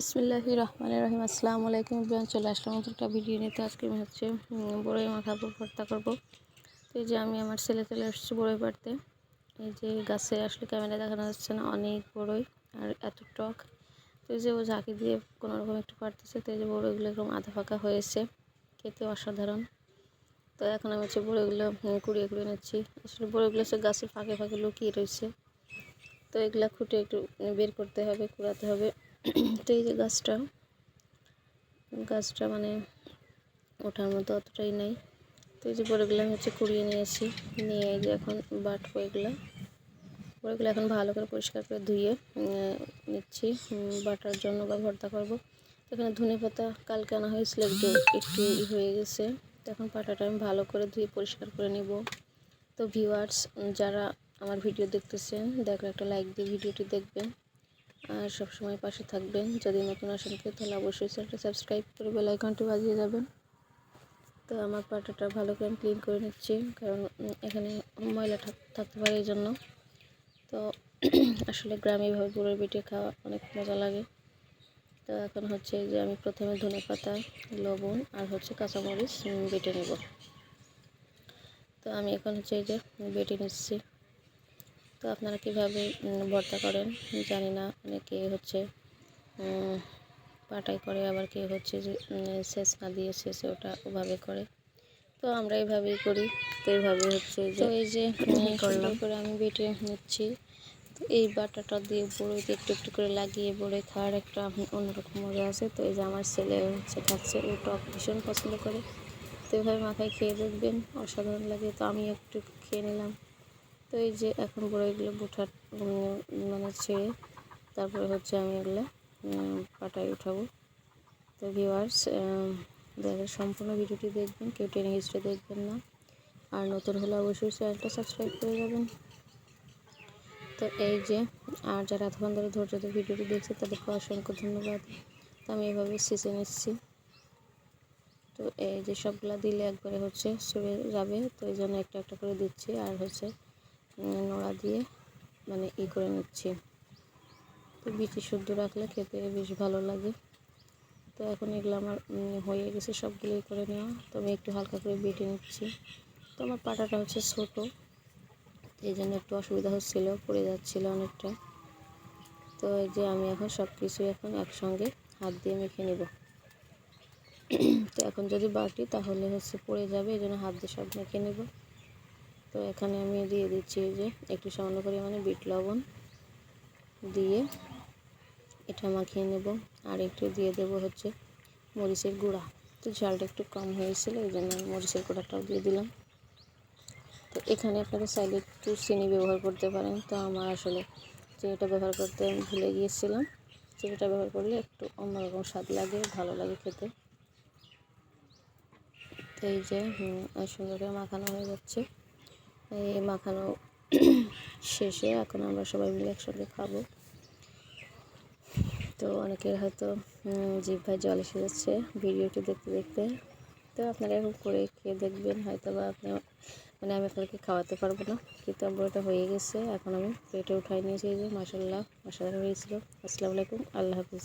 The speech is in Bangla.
বিসমিল্লাহ রহমান রহিম। আসসালামু আলাইকুম বিয়ান চলে আসলাম একটা ভিডিও নিয়ে। তো আজকে আমি হচ্ছে বড়ই মাখাবো ভর্তা করব। তো এই যে আমি আমার ছেলে চলে আসছি বড়ই পাড়তে এই যে গাছে আসলে ক্যামেরা দেখানো যাচ্ছে না, অনেক বড়ই আর এত টক। তো যে ও ঝাঁকি দিয়ে কোনো রকম একটু পারতেছে, তো এই যে বড়ইগুলো একদম আধা ফাঁকা হয়েছে। খেতে অসাধারণ। তো এখন আমি হচ্ছে বড়ইগুলো কুড়িয়ে কুড়িয়ে নিচ্ছি। আসলে বড়ইগুলো হচ্ছে গাছের ফাঁকে ফাঁকে লুকিয়ে রয়েছে। তো এগুলা খুঁটে একটু বের করতে হবে, কুড়াতে হবে। তো এই যে গাছটা গাছটা মানে ওঠার মতো অতটাই নেই। তো এই যে বড়গুলো আমি হচ্ছে কুড়িয়ে নিয়েছি, নিয়ে এই যে এখন বাটবো এগুলো। বড়গুলো এখন ভালো করে পরিষ্কার করে ধুয়ে নিচ্ছি বাটার জন্য বা ভর্তা করব। এখানে ধনে পাতা কালকে আনা হয়েছিল, একটু একটু হয়ে গেছে। এখন পাটাটা আমি ভালো করে ধুয়ে পরিষ্কার করে নিব। তো ভিউয়ার্স যারা আমার ভিডিও দেখতেছেন দেখলে একটা লাইক দিয়ে ভিডিওটি দেখবেন। আর সবসময় পাশে থাকবেন। যদি নতুন আসেন কেউ, তাহলে অবশ্যই চ্যানেলটা সাবস্ক্রাইব করে বেল আইকনটি বাজিয়ে যাবেন তো আমার পাটাটা ভালো করে ক্লিন করে নিচ্ছি, কারণ এখানে ময়লা থাক- থাকতে পারে এই জন্য। তো আসলে গ্রামে এভাবে পুরো বেটে খাওয়া অনেক মজা লাগে। তো এখন হচ্ছে যে আমি প্রথমে ধনে পাতা, লবণ আর হচ্ছে কাঁচামরিচ বেটে নেব। তো আমি এখন হচ্ছে এই যে বেটে নিচ্ছি। তো আপনারা কীভাবে ভর্তা করেন? জানি না অনেকে হচ্ছে পাটাই করে আবার কেউ হচ্ছে যে শেষ না দিয়ে শেষে ওটা ওভাবে করে। তো আমরা এইভাবেই করি তো এইভাবে হচ্ছে যে এই যে সুন্দর করে আমি বেটে নিচ্ছি। তো এই বাটাটা দিয়ে বড়িতে একটু একটু করে লাগিয়ে বড়ে খাওয়ার একটা অন্যরকম মজা আছে। তো এই যে আমার ছেলে হচ্ছে খাচ্ছে ও টক ভীষণ পছন্দ করে। তো এভাবে মাথায় খেয়ে দেখবেন অসাধারণ লাগে। তো আমি একটু খেয়ে নিলাম। তো এই যে এখন বড়িগুলো বুঠার উম, মানে ছেড়ে তারপরে হচ্ছে আমি এগুলো পাটায় উঠাবো। তো ভিউয়ার্স দেখেন সম্পূর্ণ ভিডিওটি দেখবেন কেউ টেনে হিস্ট্রি দেখবেন না। আর নতুন হলে অবশ্যই চ্যানেলটা সাবস্ক্রাইব করে যাবেন। তো এই যে আর যারা এতক্ষণ ধরে ধৈর্য ধরে ভিডিওটি দেখছে তাদেরকে অসংখ্য ধন্যবাদ। তো আমি এভাবে সিজে নিচ্ছি। তো এই যে সবগুলা দিলে একবারে হচ্ছে সরে যাবে। তো এই জন্য একটা একটা করে দিচ্ছি। আর হচ্ছে নোড়া দিয়ে মানে ই করে নিচ্ছি। তো বিচি শুদ্ধ রাখলে খেতে বেশ ভালো লাগে। তো এখন এগুলো আমার হয়ে গেছে সবগুলোই করে নেওয়া। তো আমি একটু হালকা করে বেটে নিচ্ছি। তো আমার পাটাটা হচ্ছে ছোটো। এই জন্য একটু অসুবিধা হচ্ছিল, পড়ে যাচ্ছিল অনেকটা। তো এই যে আমি এখন সব কিছু এখন একসঙ্গে হাত দিয়ে মেখে নেব। তো এখন যদি বাটি তাহলে হচ্ছে পড়ে যাবে, এই জন্য হাত দিয়ে সব মেখে নেব। তো এখানে আমি দিয়ে দিচ্ছি যে একটু সামান্য পরিমাণে বিট লবণ দিয়ে এটা মাখিয়ে নেব। আর একটু দিয়ে দেব হচ্ছে মরিচের গুঁড়া। তো ঝালটা একটু কম হয়েছিল, এই জন্য মরিচের গুঁড়াটাও দিয়ে দিলাম। তো এখানে আপনারা চাইলে একটু চিনি ব্যবহার করতে পারেন। তো আমার আসলে চিনিটা ব্যবহার করতে আমি ভুলে গিয়েছিলাম। চিনিটা ব্যবহার করলে একটু অন্যরকম স্বাদ লাগে, ভালো লাগে খেতে। তো এই যে সুন্দর করে মাখানো হয়ে যাচ্ছে। এই মাখানো শেষে এখন আমরা সবাই মিলে একসঙ্গে খাব। তো অনেকের হয়তো উম, জিহ্বায় জল এসে যাচ্ছে ভিডিওটি দেখতে দেখতে। তো আপনারা এরকম করে খেয়ে দেখবেন হয়তো বা আপনি মানে আমি আপনাদেরকে খাওয়াতে পারব না। কিন্তু আমার এটা হয়ে গেছে এখন আমি পেটে উঠাই নিয়েছি যে মাসাল্লাহ অসাধারণ হয়েছিল। আসসালামু আলাইকুম আল্লাহ হাফিজ।